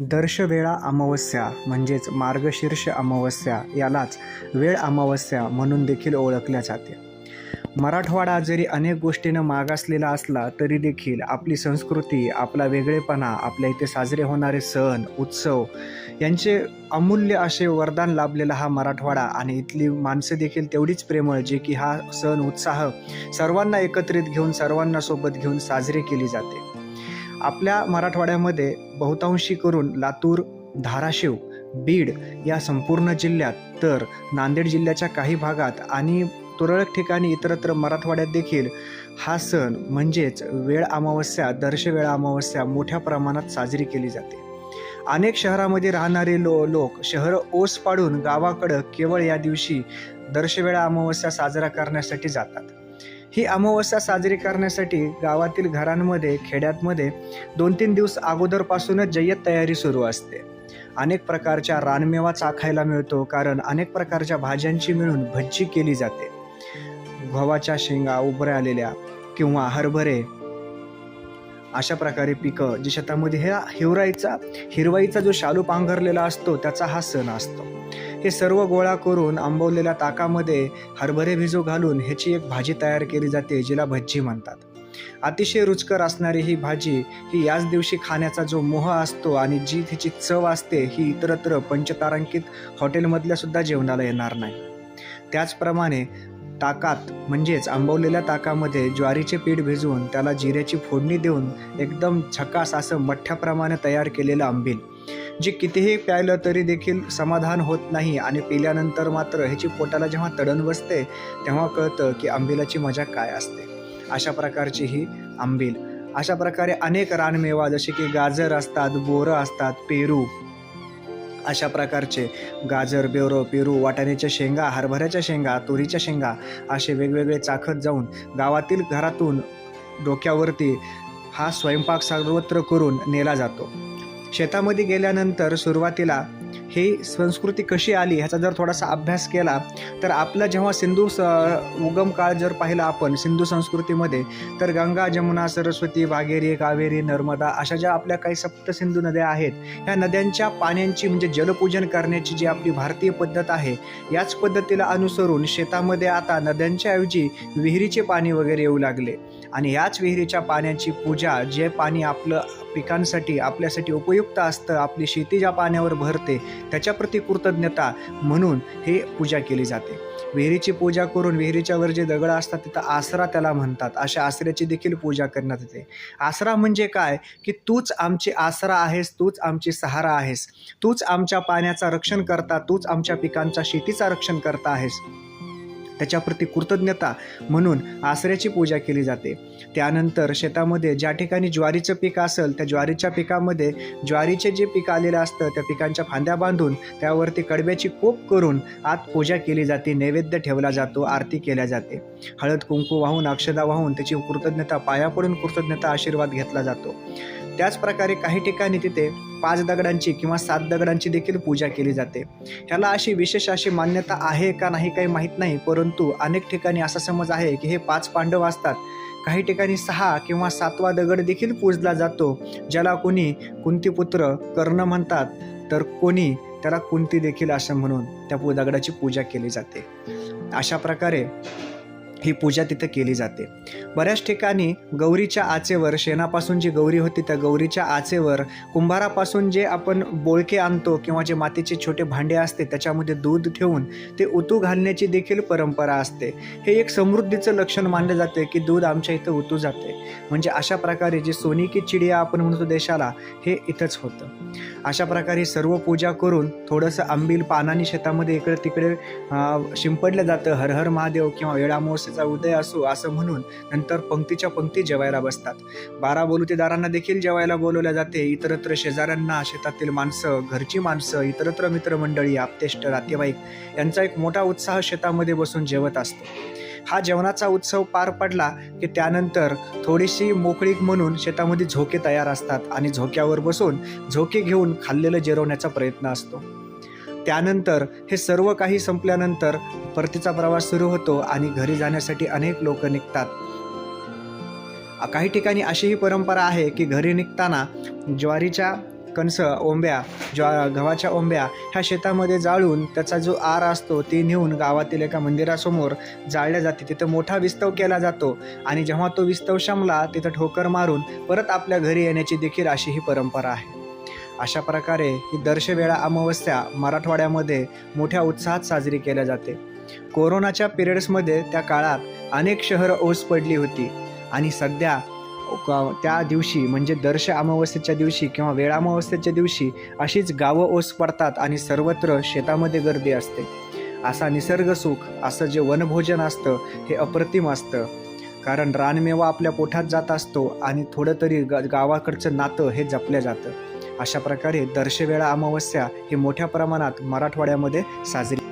दर्शवेळा अमावस्या म्हणजेच मार्गशीर्ष अमावस्या यालाच वेळ अमावस्या म्हणून देखील ओळखल्या जाते. मराठवाडा जरी अनेक गोष्टीनं मागासलेला असला तरी देखील आपली संस्कृती आपला वेगळेपणा आपल्या इथे साजरे होणारे सण उत्सव यांचे अमूल्य असे वरदान लाभलेला हा मराठवाडा आणि इथली माणसं देखील तेवढीच प्रेमळ जे की हा सण उत्साह सर्वांना एकत्रित घेऊन सर्वांना सोबत घेऊन साजरी केली जाते. आपल्या मराठवाड्यामध्ये बहुतांशी करून लातूर धाराशिव बीड या संपूर्ण जिल्ह्यात तर नांदेड जिल्ह्याच्या काही भागात आणि तुरळक ठिकाणी इतरत्र मराठवाड्यात देखील हा सण म्हणजेच वेळ अमावस्या दर्शवेळ अमावस्या मोठ्या प्रमाणात साजरी केली जाते. अनेक शहरामध्ये राहणारे लो लोक शहर ओस पाडून गावाकडं केवळ या दिवशी दर्शवेळा अमावस्या साजरा करण्यासाठी जातात. ही अमावस्या साजरी करण्यासाठी गावातील घरांमध्ये खेड्यातमध्ये दोन तीन दिवस अगोदरपासूनच जय्यत तयारी सुरू असते. अनेक प्रकारच्या रानमेवा चाखायला मिळतो कारण अनेक प्रकारच्या भाज्यांची मिळून भज्जी केली जाते. गव्हाच्या शेंगा उभऱ्या आलेल्या किंवा हरभरे अशा प्रकारे पिकं जी शेतामध्ये ह्या हिवराईचा हिरवाईचा जो शालू पांघरलेला असतो त्याचा हा सण असतो. हे सर्व गोळा करून आंबवलेल्या ताकामध्ये हरभरे भिजू घालून ह्याची एक भाजी तयार केली जाते जिला भज्जी म्हणतात. अतिशय रुचकर असणारी ही भाजी ही याच दिवशी खाण्याचा जो मोह असतो आणि जी तिची चव असते ही इतरत्र पंचतारांकित हॉटेलमधल्या सुद्धा जेवणाला येणार नाही. त्याचप्रमाणे ताकात म्हणजेच आंबवलेल्या ताकामध्ये ज्वारीचे पीठ भिजवून त्याला जिऱ्याची फोडणी देऊन एकदम झकास असं मठ्ठ्याप्रमाणे तयार केलेलं आंबील. जे कितीही प्यायलं तरी देखील समाधान होत नाही आणि पिल्यानंतर मात्र ह्याची पोटाला जेव्हा तडण बसते तेव्हा कळतं की आंबिलाची मजा काय असते. अशा प्रकारची ही आंबील. अशा प्रकारे अनेक रानमेवा जसे की गाजर असतात बोरं असतात पेरू. अशा प्रकारचे गाजर बेवरं पेरू वाटाण्याच्या शेंगा हरभऱ्याच्या शेंगा तुरीच्या शेंगा असे वेगवेगळे चाखत जाऊन गावातील घरातून डोक्यावरती हा स्वयंपाक सर्वत्र करून नेला जातो. शेतामध्ये गेल्यानंतर सुरुवातीला ही संस्कृती कशी आली ह्याचा जर थोडासा अभ्यास केला तर आपला जेव्हा सिंधू स उगम काळ जर पाहिला आपण सिंधू संस्कृतीमध्ये तर गंगा जमुना सरस्वती भागेरी कावेरी नर्मदा अशा ज्या आपल्या काही सप्तसिंधू नद्या आहेत ह्या नद्यांच्या पाण्यांची म्हणजे जलपूजन करण्याची जी आपली भारतीय पद्धत आहे याच पद्धतीला अनुसरून शेतामध्ये आता नद्यांच्या ऐवजी विहिरीचे पाणी वगैरे येऊ लागले. आणि याच विहिरीच्या पाण्याची पूजा जे पाणी आपलं पिकांसाठी आपल्यासाठी उपयुक्त असतं आपली शेती ज्या पाण्यावर भरते त्याच्याप्रती कृतज्ञता म्हणून हे पूजा केली जाते. विहिरीची पूजा करून विहिरीच्या वर जे दगड असतात तिथं आसरा त्याला म्हणतात. अशा आसऱ्याची देखील पूजा करण्यात येते. आसरा म्हणजे काय? की तूच आमची आसरा आहेस तूच आमची सहारा आहेस. तूच आमच्या पाण्याचा रक्षण करता तूच आमच्या पिकांचा शेतीचा रक्षण करता आहेस. त्याच्याप्रती कृतज्ञता म्हणून आसऱ्याची पूजा केली जाते. त्यानंतर शेतामध्ये ज्या ठिकाणी ज्वारीचं पीक असेल त्या ज्वारीच्या पिकामध्ये ज्वारीचे जे पीक आलेलं असतं त्या पिकांच्या फांद्या बांधून त्यावरती कडब्याची कोप करून आत पूजा केली जाते नैवेद्य ठेवला जातो आरती केल्या जाते. हळद कुंकू वाहून अक्षदा वाहून त्याची कृतज्ञता पाया पडून कृतज्ञता आशीर्वाद घेतला जातो. त्याच प्रकारे काही ठिकाणी तिथे पाच दगडांची किंवा सात दगडांची देखील पूजा केली जाते. ह्याला अशी विशेष अशी मान्यता आहे का नाही काही माहीत नाही परंतु परंतु अनेक ठिकाणी असा समज आहे की हे पाच पांडव असतात. काही ठिकाणी सहा किंवा सातवा दगड देखील पूजला जातो ज्याला कोणी कुंतीपुत्र कर्ण म्हणतात तर कोणी त्याला कुंती देखील असं म्हणून त्या दगडाची पूजा केली जाते. अशा प्रकारे ही पूजा तिथं केली जाते. बऱ्याच ठिकाणी गौरीच्या आचेवर शेणापासून जी गौरी होती त्या गौरीच्या आचेवर कुंभारापासून जे आपण बोळके आणतो किंवा जे मातीचे छोटे भांडे असते त्याच्यामध्ये दूध ठेवून ते उतू घालण्याची देखील परंपरा असते. हे एक समृद्धीचं लक्षण मानलं जाते की दूध आमच्या इथं उतू जाते. म्हणजे अशा प्रकारे जे सोनी की चिडिया आपण म्हणतो देशाला हे इथंच होतं. अशा प्रकारे सर्व पूजा करून थोडंसं आंबील पानाने शेतामध्ये इकडे तिकडे शिंपडलं जातं. हर हर महादेव किंवा वेळामोस वेळामोसेचा उदय असो असं म्हणून नंतर पंक्तीच्या पंक्ती जेवायला बसतात. बारा बोलुतेदारांना देखील जेवायला बोलवल्या जाते. इतरत्र शेजाऱ्यांना शेतातील माणसं घरची माणसं इतरत्र मित्रमंडळी आपतेष्ट नातेवाईक यांचा एक मोठा उत्साह शेतामध्ये बसून जेवत असतो. हा जेवणाचा उत्सव पार पडला की त्यानंतर थोडीशी मोकळीक म्हणून शेतामध्ये झोके तयार असतात आणि झोक्यावर बसून झोके घेऊन खाल्लेलं जिरवण्याचा प्रयत्न असतो. त्यानंतर हे सर्व काही संपल्यानंतर परतीचा प्रवास सुरू होतो आणि घरी जाण्यासाठी अनेक लोक निघतात. काही ठिकाणी अशी ही परंपरा आहे की घरी निघताना ज्वारीच्या कणस ओंब्या ज्वा गव्हाच्या ओंब्या ह्या शेतामध्ये जाळून त्याचा जो आर असतो ती नेऊन गावातील एका मंदिरासमोर जाळल्या जाते. तिथं मोठा विस्तव केला जातो आणि जेव्हा तो विस्तव शमला तिथं ठोकर मारून परत आपल्या घरी येण्याची देखील अशी ही परंपरा आहे. अशा प्रकारे ही दर्शवेळा अमावस्या मराठवाड्यामध्ये मोठ्या उत्साहात साजरी केल्या जाते. कोरोनाच्या पिरियड्समध्ये त्या काळात अनेक शहरं ओस पडली होती. आणि सध्या त्या दिवशी म्हणजे दर्श अमावस्येच्या दिवशी किंवा वेळा अमावस्येच्या दिवशी अशीच गावं ओस पडतात आणि सर्वत्र शेतामध्ये गर्दी असते. असा निसर्ग सुख असं जे वनभोजन असतं हे अप्रतिम असतं. कारण रानमेवा आपल्या पोठात जात असतो आणि थोडं तरी ग गावाकडचं नातं हे जपलं जातं. अशा प्रकारे दर्शवेळा अमावस्या ही मोठ्या प्रमाणात मराठवाड्यामध्ये साजरी